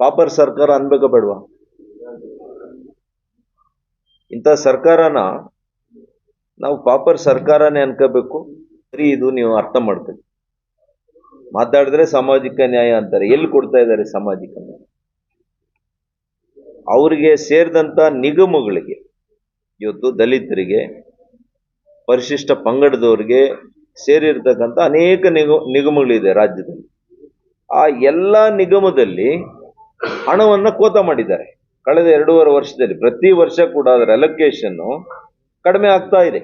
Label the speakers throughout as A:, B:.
A: Pauper ಸರ್ಕಾರ ಅನ್ಬೇಕ ಬೇಡವಾ ಇಂಥ ಸರ್ಕಾರನ ನಾವು ಪಾಪರ್ ಸರ್ಕಾರನೇ ಅನ್ಕೋಬೇಕು. ಸರಿ, ಇದು ನೀವು ಅರ್ಥ ಮಾಡ್ತೀವಿ ಮಾತಾಡಿದ್ರೆ ಸಾಮಾಜಿಕ ನ್ಯಾಯ ಅಂತಾರೆ. ಎಲ್ಲಿ ಕೊಡ್ತಾ ಇದ್ದಾರೆ ಸಾಮಾಜಿಕ ನ್ಯಾಯ? ಅವರಿಗೆ ಸೇರಿದಂತ ನಿಗಮಗಳಿಗೆ, ಇವತ್ತು ದಲಿತರಿಗೆ, ಪರಿಶಿಷ್ಟ ಪಂಗಡದವರಿಗೆ ಸೇರಿರ್ತಕ್ಕಂಥ ಅನೇಕ ನಿಗ, ನಿಗಮಗಳಿದೆ ರಾಜ್ಯದಲ್ಲಿ. ಆ ಎಲ್ಲ ನಿಗಮದಲ್ಲಿ ಹಣವನ್ನ ಕೋತ ಮಾಡಿದ್ದಾರೆ. ಕಳೆದ ಎರಡೂವರೆ ವರ್ಷದಲ್ಲಿ, ಪ್ರತಿ ವರ್ಷ ಕೂಡ ಅದರ ಅಲೋಕೇಶನ್ ಕಡಿಮೆ ಆಗ್ತಾ ಇದೆ.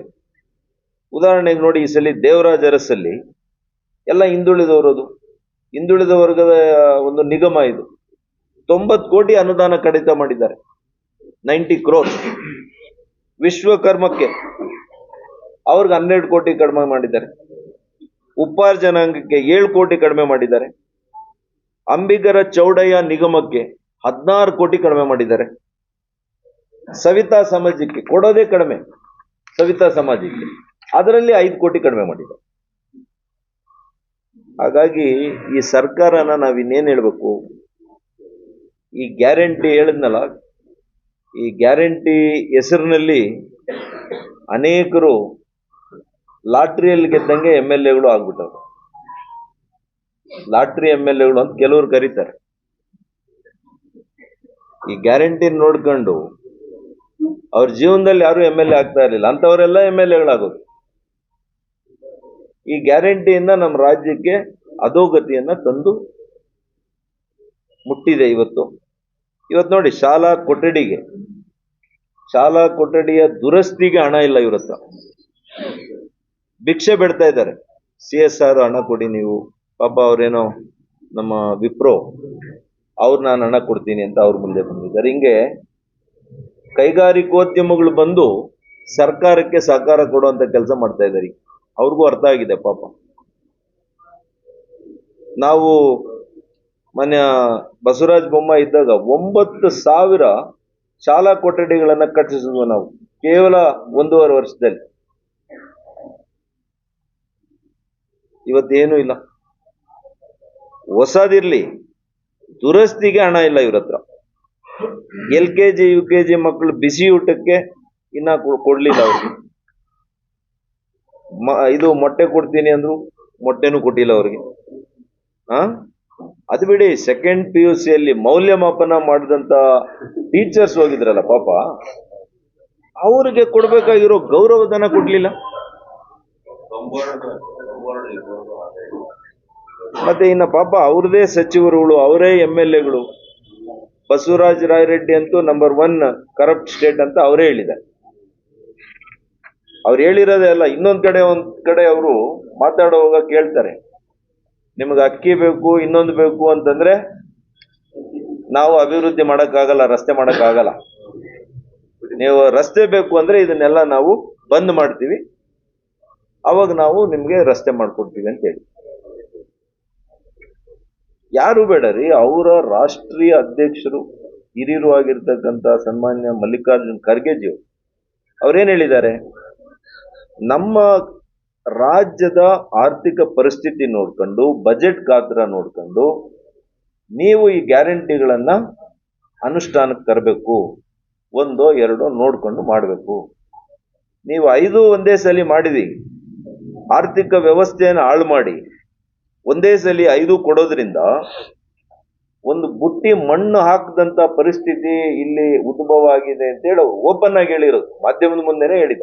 A: ಉದಾಹರಣೆಗೆ ನೋಡಿ, ಈ ಸಲ ದೇವರಾಜ ಅರಸಲ್ಲಿ ಎಲ್ಲ ಹಿಂದುಳಿದವರದು ಹಿಂದುಳಿದ ವರ್ಗದ ಒಂದು ನಿಗಮ ಇದು. ತೊಂಬತ್ತು ಕೋಟಿ ಅನುದಾನ ಕಡಿತ ಮಾಡಿದ್ದಾರೆ. ನೈಂಟಿ ಕ್ರೋರ್ ವಿಶ್ವಕರ್ಮಕ್ಕೆ ಅವ್ರಿಗೆ ಹನ್ನೆರಡು ಕೋಟಿ ಕಡಿಮೆ ಮಾಡಿದ್ದಾರೆ. ಉಪಾರ್ ಜನಾಂಗಕ್ಕೆ ಏಳು ಕೋಟಿ ಕಡಿಮೆ ಮಾಡಿದ್ದಾರೆ. ಅಂಬಿಗರ ಚೌಡಯ್ಯ ನಿಗಮಕ್ಕೆ ಹದಿನಾರು ಕೋಟಿ ಕಡಿಮೆ ಮಾಡಿದ್ದಾರೆ. ಸವಿತಾ ಸಮಾಜಕ್ಕೆ ಕೊಡೋದೇ ಕಡಿಮೆ. ಸವಿತಾ ಸಮಾಜಕ್ಕೆ ಅದರಲ್ಲಿ ಐದು ಕೋಟಿ ಕಡಿಮೆ ಮಾಡಿದ್ದಾರೆ. ಹಾಗಾಗಿ ಈ ಸರ್ಕಾರನ ನಾವು ಇನ್ನೇನು ಹೇಳ್ಬೇಕು? ಈ ಗ್ಯಾರಂಟಿ ಹೇಳಿದ್ನಲ್ಲ, ಈ ಗ್ಯಾರಂಟಿ ಹೆಸರಿನಲ್ಲಿ ಅನೇಕರು ಲಾಟ್ರಿಯಲ್ಲಿ ಗೆದ್ದಂಗೆ ಎಂ ಎಲ್ ಎಗಳು ಆಗ್ಬಿಟ್ಟವ್ರು. ಲಾಟ್ರಿ ಎಂ ಎಲ್ ಎಗಳು ಅಂತ ಕೆಲವರು ಕರೀತಾರೆ. ಈ ಗ್ಯಾರಂಟಿ ನೋಡ್ಕೊಂಡು ಅವ್ರ ಜೀವನದಲ್ಲಿ ಯಾರು ಎಂ ಎಲ್ ಎ ಆಗ್ತಾ ಇರಲಿಲ್ಲ. ಅಂತವರೆಲ್ಲ ಎಂ ಎಲ್ ಎಗಳಾಗೋದು. ಈ ಗ್ಯಾರಂಟಿಯಿಂದ ನಮ್ಮ ರಾಜ್ಯಕ್ಕೆ ಅಧೋಗತಿಯನ್ನ ತಂದು ಮುಟ್ಟಿದೆ ಇವತ್ತು. ಇವತ್ತು ನೋಡಿ ಶಾಲಾ ಕೊಠಡಿಗೆ, ಶಾಲಾ ಕೊಠಡಿಯ ದುರಸ್ತಿಗೆ ಹಣ ಇಲ್ಲ ಇವ್ರ ಭಿಕ್ಷೆ ಬಿಡ್ತಾ ಇದ್ದಾರೆ. ಸಿ ಎಸ್ ಆರ್ ಹಣ ಕೊಡಿ ನೀವು. ಪಾಪ ಅವ್ರೇನು ನಮ್ಮ ವಿಪ್ರೋ, ಅವ್ರು ನಾನು ಹಣ ಕೊಡ್ತೀನಿ ಅಂತ ಅವ್ರ ಮುಂದೆ ಬಂದಿದ್ದಾರೆ. ಹಿಂಗೆ ಕೈಗಾರಿಕೋದ್ಯಮಗಳು ಬಂದು ಸರ್ಕಾರಕ್ಕೆ ಸಹಕಾರ ಕೊಡುವಂತ ಕೆಲಸ ಮಾಡ್ತಾ ಇದ್ದಾರೆ. ಅವ್ರಿಗೂ ಅರ್ಥ ಆಗಿದೆ ಪಾಪ. ನಾವು ಮನ್ಯ ಬಸವರಾಜ ಬೊಮ್ಮ ಇದ್ದಾಗ ಒಂಬತ್ತು ಸಾವಿರ ಶಾಲಾ ಕೊಠಡಿಗಳನ್ನ ಕಟ್ಟಿಸಿದ್ವು ನಾವು, ಕೇವಲ ಒಂದೂವರೆ ವರ್ಷದಲ್ಲಿ. ಇವತ್ತೇನು ಇಲ್ಲ. ಹೊಸದಿರ್ಲಿ. ದುರಸ್ತಿಗೆ ಹಣ ಇಲ್ಲ ಇವ್ರ ಹತ್ರ L K G, U K G ಮಕ್ಕಳು ಬಿಸಿ ಊಟಕ್ಕೆ ಇನ್ನ ಕೊಡ್ಲಿಲ್ಲ ಅವ್ರಿಗೆ. ಇದು ಮೊಟ್ಟೆ ಕೊಡ್ತೀನಿ ಅಂದ್ರು ಮೊಟ್ಟೆನೂ ಕೊಟ್ಟಿಲ್ಲ ಅವ್ರಿಗೆ. ಆ? ಅದು ಬಿಡಿ ಸೆಕೆಂಡ್ ಪಿ ಯು ಸಿಯಲ್ಲಿ ಮೌಲ್ಯಮಾಪನ ಮಾಡಿದಂತ ಟೀಚರ್ಸ್ ಹೋಗಿದ್ರಲ್ಲ ಪಾಪ. ಅವ್ರಿಗೆ ಕೊಡ್ಬೇಕಾಗಿರೋ ಗೌರವಧನ ಕೊಡ್ಲಿಲ್ಲ. ಮತ್ತೆ ಇನ್ನು ಪಾಪ ಅವ್ರದೇ ಸಚಿವರುಗಳು, ಅವರೇ ಎಂ ಎಲ್ ಎಗಳು. ಬಸವರಾಜ ರಾಯರೆಡ್ಡಿ ಅಂತೂ ನಂಬರ್ ಒನ್ ಕರಪ್ಟ್ ಸ್ಟೇಟ್ ಅಂತ ಅವರೇ ಹೇಳಿದ್ದಾರೆ. ಅವ್ರು ಹೇಳಿರೋದೇ ಅಲ್ಲ, ಇನ್ನೊಂದ್ ಕಡೆ ಒಂದ್ ಕಡೆ ಅವರು ಮಾತಾಡುವಾಗ ಕೇಳ್ತಾರೆ. ನಿಮಗೆ ಅಕ್ಕಿ ಬೇಕು, ಇನ್ನೊಂದು ಬೇಕು ಅಂತಂದ್ರೆ ನಾವು ಅಭಿವೃದ್ಧಿ ಮಾಡೋಕ್ಕಾಗಲ್ಲ, ರಸ್ತೆ ಮಾಡೋಕ್ಕಾಗಲ್ಲ. ನೀವು ರಸ್ತೆ ಬೇಕು ಅಂದ್ರೆ ಇದನ್ನೆಲ್ಲ ನಾವು ಬಂದ್ ಮಾಡ್ತೀವಿ. ಅವಾಗ ನಾವು ನಿಮಗೆ ರಸ್ತೆ ಮಾಡ್ಕೊಡ್ತೀವಿ ಅಂತ ಹೇಳಿ ಯಾರು ಬೇಡ ರೀ, ಅವರ ರಾಷ್ಟ್ರೀಯ ಅಧ್ಯಕ್ಷರು, ಹಿರಿಯರು ಆಗಿರ್ತಕ್ಕಂಥ ಸನ್ಮಾನ್ಯ ಮಲ್ಲಿಕಾರ್ಜುನ್ ಖರ್ಗೆಜಿ ಅವರು. ಅವ್ರೇನ್ ಹೇಳಿದ್ದಾರೆ? ನಮ್ಮ ರಾಜ್ಯದ ಆರ್ಥಿಕ ಪರಿಸ್ಥಿತಿ ನೋಡ್ಕೊಂಡು, ಬಜೆಟ್ ಗಾತ್ರ ನೋಡ್ಕೊಂಡು, ನೀವು ಈ ಗ್ಯಾರಂಟಿಗಳನ್ನು ಅನುಷ್ಠಾನಕ್ಕೆ ತರಬೇಕು, ಒಂದೋ, ಎರಡೋ ನೋಡ್ಕೊಂಡು ಮಾಡಬೇಕು. ನೀವು ಐದು ಒಂದೇ ಸಲ ಮಾಡಿದಿ, ಆರ್ಥಿಕ ವ್ಯವಸ್ಥೆಯನ್ನು ಹಾಳು ಮಾಡಿ. ಒಂದೇ ಸಲಿ ಐದು ಕೊಡೋದ್ರಿಂದ ಒಂದು ಬುಟ್ಟಿ ಮಣ್ಣು ಹಾಕದಂತ ಪರಿಸ್ಥಿತಿ ಇಲ್ಲಿ ಉದ್ಭವ ಆಗಿದೆ ಅಂತ ಹೇಳೋ ಓಪನ್ ಆಗಿ ಹೇಳಿರೋದು. ಮಾಧ್ಯಮದ ಮುಂದೆನೆ ಹೇಳಿದ.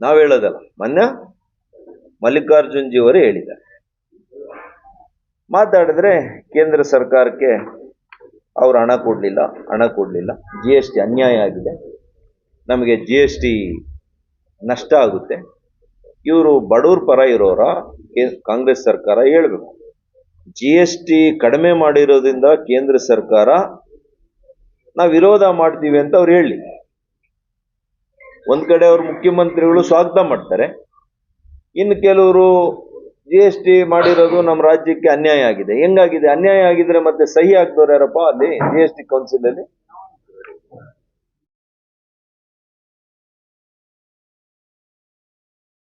A: ನಾವ್ ಹೇಳೋದಲ್ಲ. ಮೊನ್ನೆ ಮಲ್ಲಿಕಾರ್ಜುನ್ ಜಿ ಅವರು ಹೇಳಿದ್ದಾರೆ. ಮಾತಾಡಿದ್ರೆ ಕೇಂದ್ರ ಸರ್ಕಾರಕ್ಕೆ ಅವ್ರು ಹಣ ಕೊಡಲಿಲ್ಲ ಹಣ ಕೊಡಲಿಲ್ಲ. ಜಿ ಎಸ್ ಅನ್ಯಾಯ ಆಗಿದೆ. ನಮಗೆ ಜಿ ನಷ್ಟ ಆಗುತ್ತೆ. ಇವರು ಬಡವ್ರ ಪರ ಇರೋರ ಕಾಂಗ್ರೆಸ್ ಸರ್ಕಾರ ಹೇಳ್ಬೇಕು. ಜಿ ಎಸ್ ಟಿ ಕಡಿಮೆ ಮಾಡಿರೋದ್ರಿಂದ ಕೇಂದ್ರ ಸರ್ಕಾರ ನಾವು ವಿರೋಧ ಮಾಡ್ತೀವಿ ಅಂತ ಅವ್ರು ಹೇಳಿ. ಒಂದ್ ಕಡೆ ಅವ್ರ ಮುಖ್ಯಮಂತ್ರಿಗಳು ಸ್ವಾಗತ ಮಾಡ್ತಾರೆ. ಇನ್ನು ಕೆಲವರು ಜಿ ಎಸ್ ಟಿ ಮಾಡಿರೋದು ನಮ್ಮ ರಾಜ್ಯಕ್ಕೆ ಅನ್ಯಾಯ ಆಗಿದೆ. ಹೆಂಗಾಗಿದೆ? ಅನ್ಯಾಯ ಆಗಿದ್ರೆ ಮತ್ತೆ ಸಹಿ ಹಾಕ್ದವ್ರು ಯಾರಪ್ಪ ಅಲ್ಲಿ ಜಿ ಎಸ್ ಟಿ ಕೌನ್ಸಿಲ್ ಅಲ್ಲಿ?